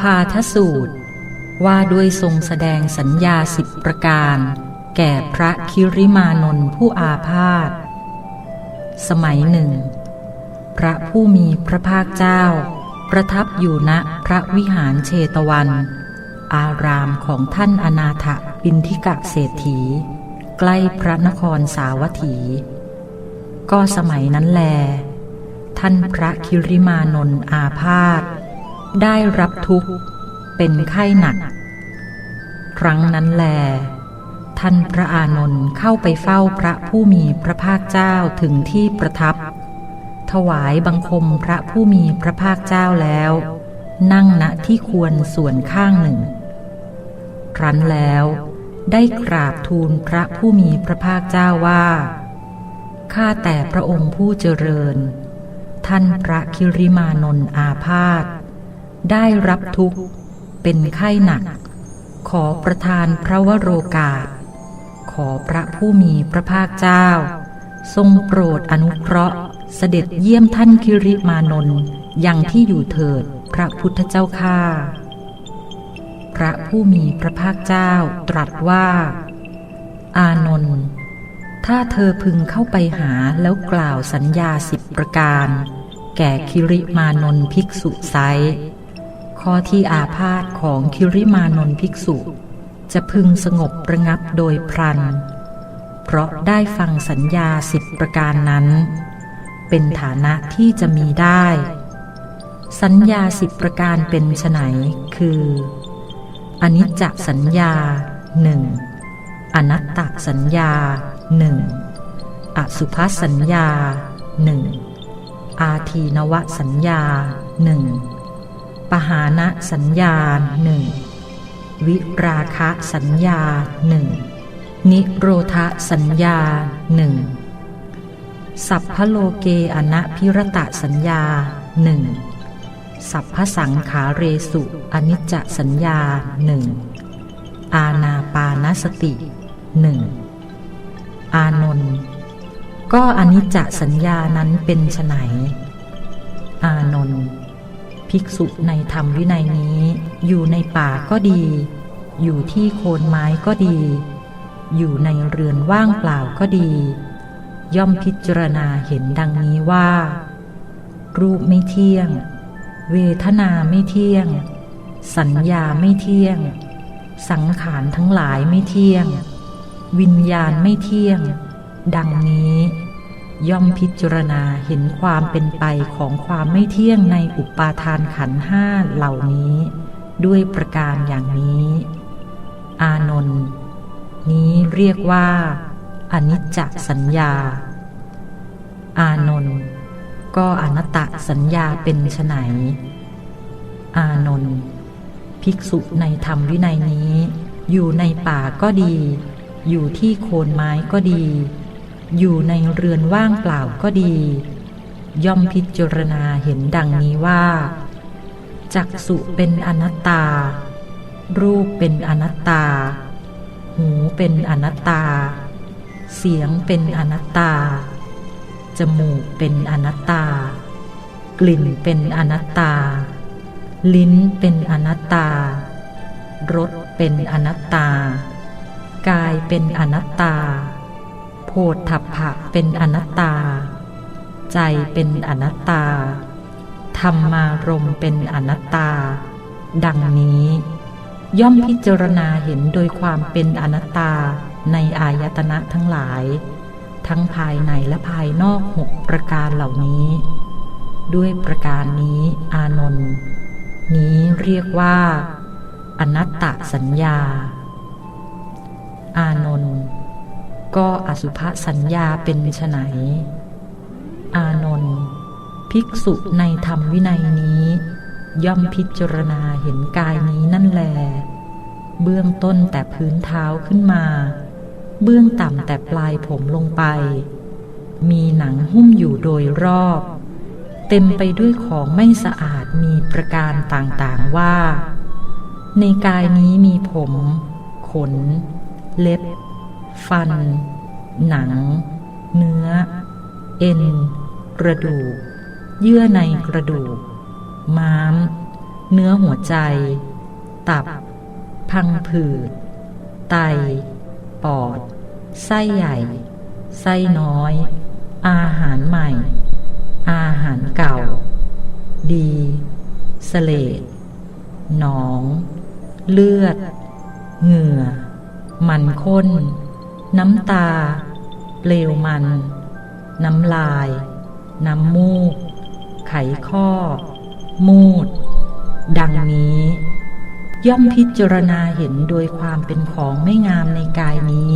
พาทสูตร ว่าด้วยทรงแสดงสัญญาสิบประการ แก่พระคิริมานนท์ผู้อาพาธสมัยหนึ่ง พระผู้มีพระภาคเจ้า ประทับอยู่ณพระวิหารเชตวัน อารามของท่านอนาถบินทิกะเศรษฐี ใกล้พระนครสาวัตถี ก็สมัยนั้นแล ท่านพระคิริมานนท์อาพาธ ได้รับทุกข์เป็นไข้หนัก ครั้งนั้นแล ท่านพระอานนท์เข้าไปเฝ้าพระผู้มีพระภาคเจ้าถึงที่ประทับ ถวายบังคมพระผู้มีพระภาคเจ้าแล้ว นั่งณที่ควรส่วนข้างหนึ่ง ครั้นแล้วได้กราบทูลพระผู้มีพระภาคเจ้าว่า ข้าแต่พระองค์ผู้เจริญ ท่านพระคิริมานนท์อาพาธ ได้รับทุกข์ เป็นไข้หนัก ขอประทานพระวโรกาส ขอพระผู้มีพระภาคเจ้า ทรงโปรดอนุเคราะห์ เสด็จเยี่ยมท่านคิริมานนท์ยังที่อยู่เถิดพระพุทธเจ้าข้าพระผู้มีพระภาคเจ้าตรัสว่า อานนท์ถ้าเธอพึงเข้าไปหาแล้วกล่าวสัญญาสิบประการ แก่คิริมานนท์ภิกษุไซ ข้อที่อาพาธของคิริมานนภิกษุ จะพึงสงบระงับโดยพลัน เพราะได้ฟังสัญญาสิบประการนั้น เป็นฐานะที่จะมีได้ สัญญาสิบประการเป็นไนคือ อนิจจสัญญาหนึ่งอนัตตสัญญาหนึ่งอสุภสัญญาหนึ่งอาทีนวสัญญาหนึ่ง ปหานะสัญญาหนึ่งวิราคะสัญญาหนึ่งนิโรธสัญญาหนึ่งสัพพโลเกอนะพิรตะสัญญาหนึ่งสัพพสังขาเรสุอนิจจสัญญาหนึ่งอาณาปานสติหนึ่งอานนท์ก็อนิจจสัญญานั้นเป็นไฉนอานนท์ ภิกษุในธรรมวินัยนี้ อยู่ในป่าก็ดี อยู่ที่โคนไม้ก็ดี อยู่ในเรือนว่างเปล่าก็ดี ย่อมพิจารณาเห็นดังนี้ว่า รูปไม่เที่ยง เวทนาไม่เที่ยง สัญญาไม่เที่ยง สังขารทั้งหลายไม่เที่ยง วิญญาณไม่เที่ยง ดังนี้ ย่อมพิจารณาเห็นความเป็นไปของความไม่เที่ยงในอุปาทานขันห้าเหล่านี้ ด้วยประการอย่างนี้ อานนท์นี้เรียกว่า อนิจจสัญญา อานนท์ก็อนัตตสัญญาเป็นไฉนอานนท์ภิกษุในธรรมวินัยนี้ อยู่ในป่าก็ดี อยู่ที่โคนไม้ก็ดี อยู่ในเรือนว่างเปล่าก็ดี ย่อมพิจารณาเห็นดังนี้ว่า จักสุเป็นอนัตตา รูปเป็นอนัตตา หูเป็นอนัตตา เสียงเป็นอนัตตา จมูกเป็นอนัตตา กลิ่นเป็นอนัตตา ลิ้นเป็นอนัตตารสเป็นอนัตตา กายเป็นอนัตตา โพธพภะเป็นอนัตตา ใจเป็นอนัตตา ธรรมารมณ์เป็นอนัตตา ดังนี้ ย่อมพิจารณาเห็นโดยความเป็นอนัตตาในอายตนะทั้งหลาย ทั้งภายในและภายนอกหกประการเหล่านี้ ด้วยประการนี้อานนท์นี้เรียกว่า อนัตตสัญญา อานนท์ ก็อสุภสัญญาเป็นไฉนอานนท์ภิกษุในธรรมวินัยนี้ ย่อมพิจารณาเห็นกายนี้นั่นแล เบื้องต้นแต่พื้นเท้าขึ้นมา เบื้องต่ำแต่ปลายผมลงไป มีหนังหุ้มอยู่โดยรอบ เต็มไปด้วยของไม่สะอาดมีประการต่างๆว่า ในกายนี้มีผม ขน เล็บ ฟัน หนัง เนื้อ เอ็น กระดูก เยื่อในกระดูก ม้าม เนื้อหัวใจ ตับ พังผืด ไต ปอด ไส้ใหญ่ ไส้น้อย อาหารใหม่ อาหารเก่า ดีสเลดหนอง เลือด เหงื่อ มันข้น น้ำตา เปลวมัน น้ำลาย น้ำมูก ไขข้อ มูด ดังนี้ ย่อมพิจารณาเห็นโดยความเป็นของไม่งามในกายนี้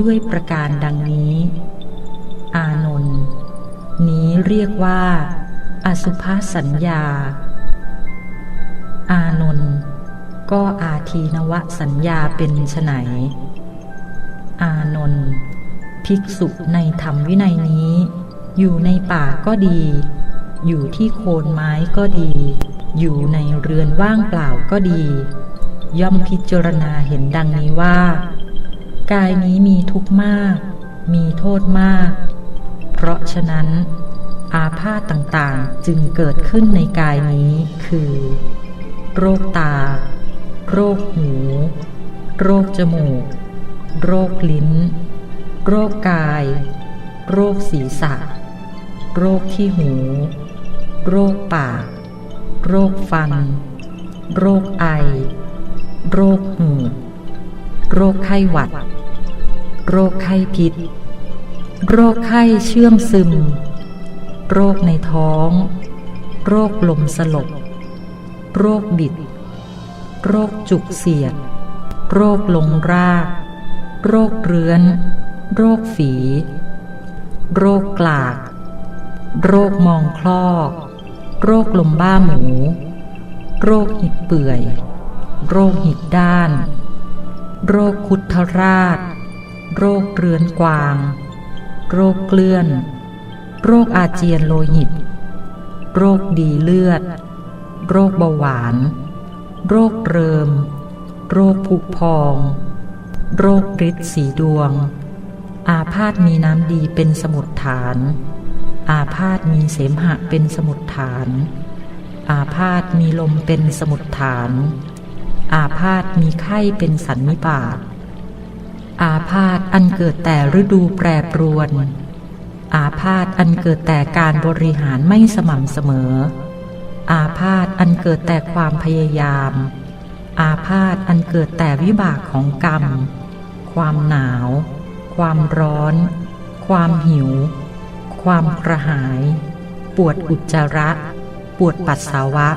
ด้วยประการดังนี้ อานนท์นี้เรียกว่า อสุภสัญญา อานนท์ก็อาทีนวสัญญาเป็นไฉน อานนท์ภิกษุในธรรมวินัยนี้ อยู่ในป่าก็ดี อยู่ที่โคนไม้ก็ดี อยู่ในเรือนว่างเปล่าก็ดี ย่อมพิจารณาเห็นดังนี้ว่า กายนี้มีทุกข์มาก มีโทษมาก เพราะฉะนั้น อาพาธต่างๆจึงเกิดขึ้นในกายนี้คือ โรคตา โรคหู โรคจมูก โรคลิ้น โรคกาย โรคศีรษะ โรคที่หู โรคปาก โรคฟัน โรคไอ โรคหูดโรคไข้หวัด โรคไข้พิษ โรคไข้เชื่อมซึม โรคในท้อง โรคลมสลบ โรคบิด โรคจุกเสียด โรคลงราก โรคเรื้อน โรคฝี โรคกลาก โรคมองคลอก โรคลมบ้าหมู โรคหิดเปื่อย โรคหิดด้าน โรคคุทราช โรคเรื้อนกวาง โรคเกลื่อน โรคอาเจียนโลหิต โรคดีเลือด โรคเบาหวาน โรคเริม โรคผุพอง โรคฤทธิ์สีดวง อาพาธมีน้ำดีเป็นสมุดฐาน อาพาธมีเสมหะเป็นสมุดฐาน อาพาธมีลมเป็นสมุดฐาน อาพาธมีไข้เป็นสันนิบาต อาพาธอันเกิดแต่ฤดูแปรปรวน อาพาธอันเกิดแต่การบริหารไม่สม่ำเสมอ อาพาธอันเกิดแต่ความพยายามอาพาธอันเกิดแต่วิบากของกรรม ความหนาว ความร้อน ความหิว ความกระหาย ปวดอุจจาระ ปวดปัสสาวะ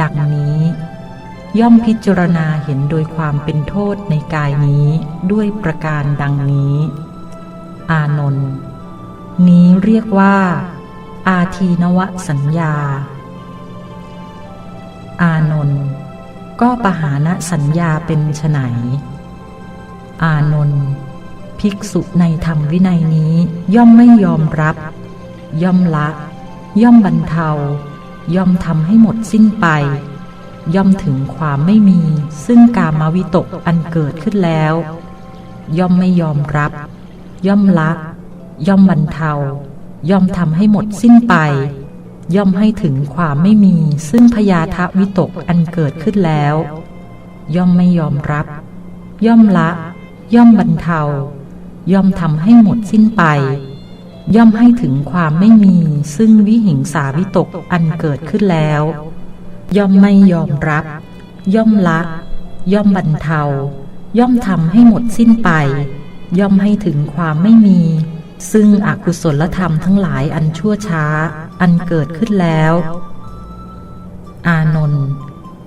ดังนี้ ย่อมพิจารณาเห็นโดยความเป็นโทษในกายนี้ด้วยประการดังนี้ อานนท์นี้เรียกว่า อาทีนวสัญญา อานนท์ก็ปหานสัญญาเป็นไฉน อานนท์ภิกษุในธรรมวินัยนี้ย่อมไม่ยอมรับ ย่อมละ ย่อมบรรเทา ย่อมทำให้หมดสิ้นไป ย่อมถึงความไม่มี ซึ่งกามวิตกอันเกิดขึ้นแล้ว ย่อมไม่ยอมรับ ย่อมละ ย่อมบรรเทา ย่อมทำให้หมดสิ้นไป ย่อมให้ถึงความไม่มี ซึ่งพยาทวิตกอันเกิดขึ้นแล้ว ย่อมไม่ยอมรับ ย่อมละ ย่อมบรรเทา ย่อมทำให้หมดสิ้นไป ย่อมให้ถึงความไม่มีซึ่งวิหิงสาวิตกอันเกิดขึ้นแล้ว ย่อมไม่ยอมรับ ย่อมละ ย่อมบรรเทา ย่อมทำให้หมดสิ้นไป ย่อมให้ถึงความไม่มี ซึ่งอกุศลธรรมทั้งหลายอันชั่วช้า อันเกิดขึ้นแล้ว อานนท์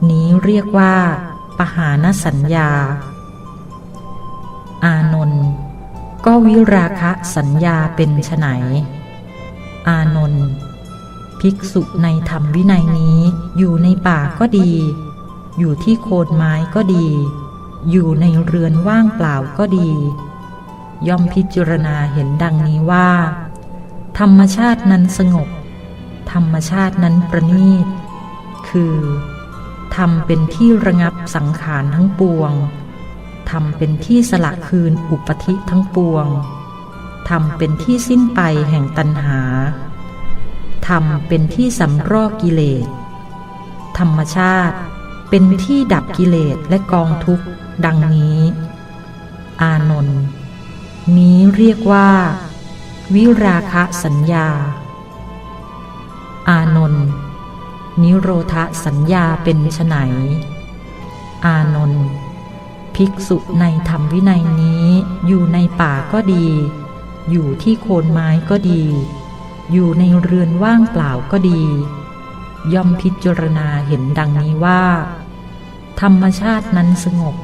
นี้เรียกว่า ปหานสัญญา อานนท์ก็วิราคะสัญญาเป็นไฉนอานนท์ภิกษุในธรรมวินัยนี้อยู่ในป่าก็ดี อยู่ที่โคนไม้ก็ดี อยู่ในเรือนว่างเปล่าก็ดี ย่อมพิจารณาเห็นดังนี้ว่า ธรรมชาตินั้นสงบ ธรรมชาตินั้นประณีต คือทำเป็นที่ระงับสังขารทั้งปวง ทำเป็นที่สละคืนอุปธิทั้งปวงทำเป็นที่สิ้นไปแห่งตัณหาทำเป็นที่สำรอกกิเลส ธรรมชาติเป็นที่ดับกิเลสและกองทุกข์ ดังนี้ อานนท์นี้เรียกว่า วิราคะสัญญา อานนท์นิโรธสัญญาเป็นไฉนอานนท์ ภิกษุในธรรมวินัยนี้ อยู่ในป่าก็ดี อยู่ที่โคนไม้ก็ดี อยู่ในเรือนว่างเปล่าก็ดี ย่อมพิจารณาเห็นดังนี้ว่า ธรรมชาตินั้นสงบ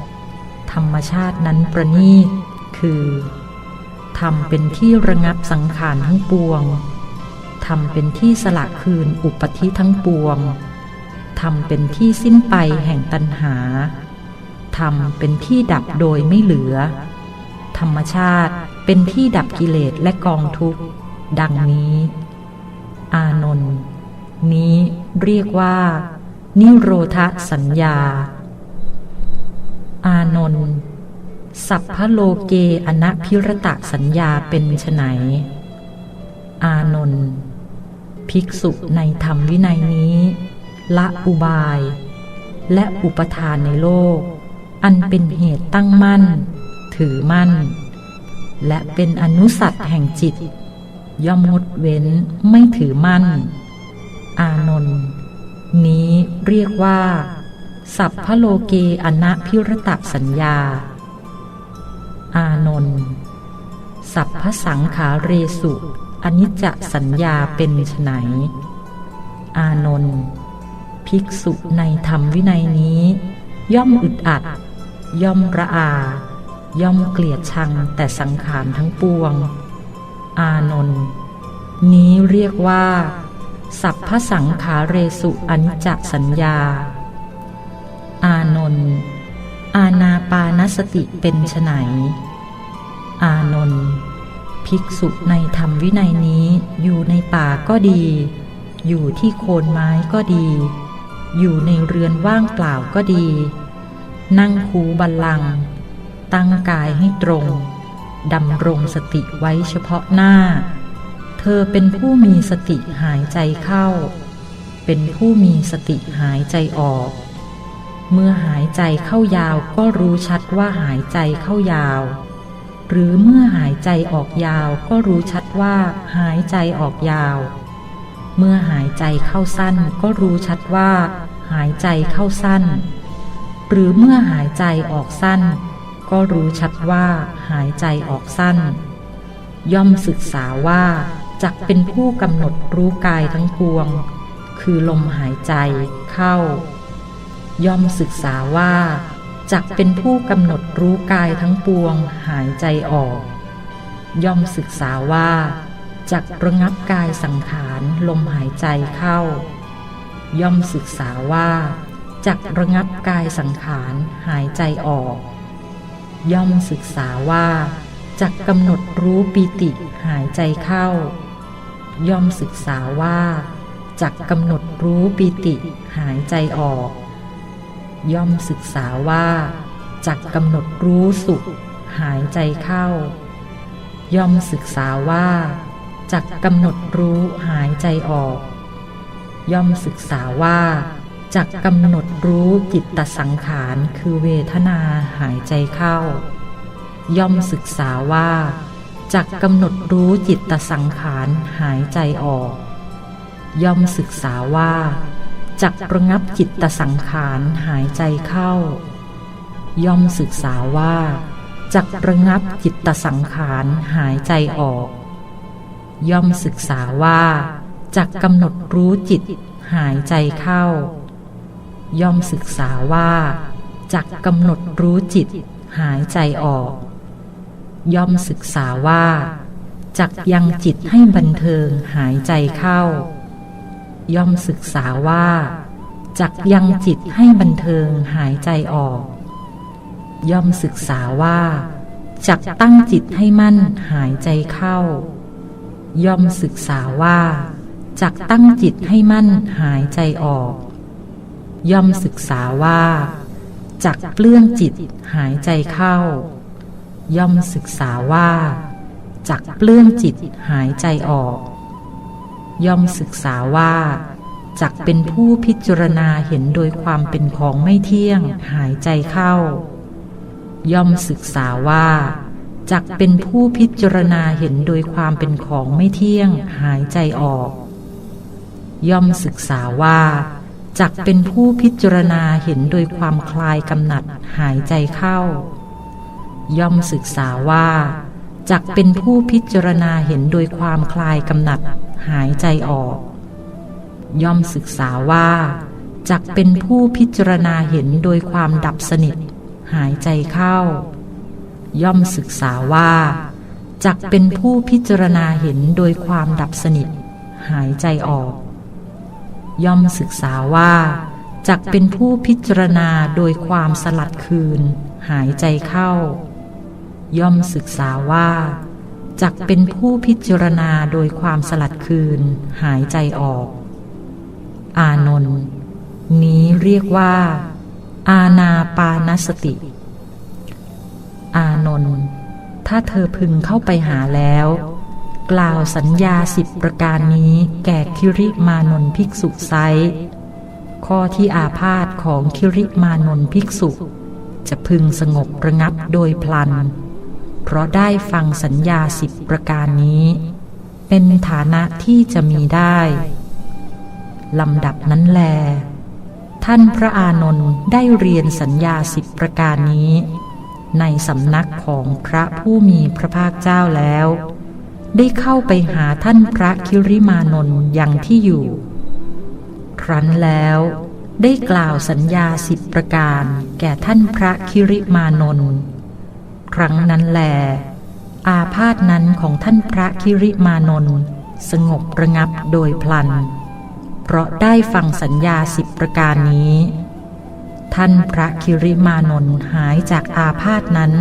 ธรรมชาตินั้นประณีต คือทำเป็นที่ระงับสังขารทั้งปวงทำเป็นที่สละคืนอุปธิทั้งปวงทำเป็นที่สิ้นไปแห่งตัณหา ทำเป็นที่ดับโดยไม่เหลือ ธรรมชาติเป็นที่ดับกิเลสและกองทุกข์ ดังนี้ อานนท์นี้เรียกว่า นิโรธสัญญา อานนท์สัพพโลเกอนัพิรตะสัญญาเป็นไฉนอานนท์ภิกษุในธรรมวินัยนี้ ละอุบาย และอุปทานในโลก อันเป็นเหตุตั้งมั่น ถือมั่น และเป็นอนุสัตแห่งจิต ย่อมงดเว้นไม่ถือมั่น อานนท์นี้เรียกว่า สัพพโลเกอนัพิรตสัญญา อานนท์สัพพสังขาเรสุอนิจจสัญญาเป็นไฉนอานนท์ภิกษุในธรรมวินัยนี้ ย่อมอึดอัด ย่อมระอา ย่อมเกลียดชังแต่สังขารทั้งปวง อานนท์นี้เรียกว่า สัพพสังขาเรสุอนิจจสัญญา อานนท์อาณาปานสติเป็นไฉนอานนท์ภิกษุในธรรมวินัยนี้อยู่ในป่าก็ดี อยู่ที่โคนไม้ก็ดี อยู่ในเรือนว่างเปล่าก็ดี นั่งคูบัลลัง ตั้งกายให้ตรง ดำรงสติไว้เฉพาะหน้า เธอเป็นผู้มีสติหายใจเข้า เป็นผู้มีสติหายใจออก เมื่อหายใจเข้ายาวก็รู้ชัดว่าหายใจเข้ายาว หรือเมื่อหายใจออกยาวก็รู้ชัดว่าหายใจออกยาว เมื่อหายใจเข้าสั้นก็รู้ชัดว่า หายใจเข้าสั้น หรือเมื่อหายใจออกสั้น ก็รู้ชัดว่าหายใจออกสั้น ย่อมศึกษาว่าจักเป็นผู้กำหนดรู้กายทั้งปวง คือลมหายใจเข้า ย่อมศึกษาว่าจักเป็นผู้กำหนดรู้กายทั้งปวงหายใจออก ย่อมศึกษาว่าจักระงับกายสังขารลมหายใจเข้า ย่อมศึกษาว่า จักระงับกายสังขารหายใจออก ย่อมศึกษาว่าจักกำหนดรู้ปีติหายใจเข้า ย่อมศึกษาว่าจักกำหนดรู้ปีติหายใจออก ย่อมศึกษาว่าจักกำหนดรู้สุขหายใจเข้า ย่อมศึกษาว่าจักกำหนดรู้หายใจออก ย่อมศึกษาว่า จักกำหนดรู้จิตตสังขารคือเวทนาหายใจเข้า ย่อมศึกษาว่าจักกำหนดรู้จิตตสังขารหายใจออก ย่อมศึกษาว่าจักระงับจิตตสังขารหายใจเข้า ย่อมศึกษาว่าจักระงับจิตตสังขารหายใจออก ย่อมศึกษาว่าจักกำหนดรู้จิตหายใจเข้า ย่อมศึกษาว่าจักกำหนดรู้จิตหายใจออก ย่อมศึกษาว่าจักยังจิตให้บันเทิงหายใจเข้า ย่อมศึกษาว่าจักยังจิตให้บันเทิงหายใจออก ย่อมศึกษาว่าจักตั้งจิตให้มั่นหายใจเข้า ย่อมศึกษาว่าจักตั้งจิตให้มั่นหายใจออก ย่อมศึกษาว่าจักเปลื้องจิตหายใจเข้า ย่อมศึกษาว่าจักเปลื้องจิตหายใจออก ย่อมศึกษาว่าจักเป็นผู้พิจารณาเห็นโดยความเป็นของไม่เที่ยงหายใจเข้า ย่อมศึกษาว่าจักเป็นผู้พิจารณาเห็นโดยความเป็นของไม่เที่ยงหายใจออก ย่อมศึกษาว่า จักเป็นผู้พิจารณาเห็นโดยความคลายกำหนัดหายใจเข้า ย่อมศึกษาว่าจักเป็นผู้พิจารณาเห็นโดยความคลายกำหนัดหายใจออก ย่อมศึกษาว่าจักเป็นผู้พิจารณาเห็นโดยความดับสนิท หายใจเข้า ย่อมศึกษาว่าจักเป็นผู้พิจารณาเห็นโดยความดับสนิท หายใจออก ย่อมศึกษาว่าจักเป็นผู้พิจารณาโดยความสลัดคืน หายใจเข้า ย่อมศึกษาว่าจักเป็นผู้พิจารณาโดยความสลัดคืน หายใจออก อานนท์นี้เรียกว่า อาณาปานสติ อานนท์ถ้าเธอพึงเข้าไปหาแล้ว กล่าวสัญญาสิบประการนี้แก่คิริมานนภิกษุไซข้อที่อาพาธของคิริมานนภิกษุ จะพึงสงบระงับโดยพลัน เพราะได้ฟังสัญญาสิบประการนี้ เป็นฐานะที่จะมีได้ลำดับนั้นแล ท่านพระอานนท์ได้เรียนสัญญาสิบประการนี้ ในสำนักของพระผู้มีพระภาคเจ้าแล้ว ได้เข้าไปหาท่านพระคิริมานนท์ยังที่อยู่ ครั้นแล้วได้กล่าวสัญญาสิบประการแก่ท่านพระคิริมานนท์ครั้งนั้นแล อาพาธนั้นของท่านพระคิริมานนท์สงบระงับโดยพลัน เพราะได้ฟังสัญญาสิบประการนี้ ท่านพระคิริมานนท์หายจากอาพาธนั้น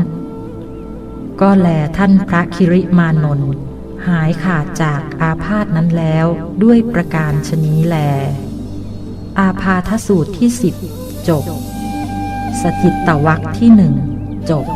ก็แลท่านพระคิริมานนท์ หายขาดจากอาพาธนั้นแล้วด้วยประการชนี้แล อาพาทสูตรที่สิบจบ สจิตตวักที่หนึ่งจบ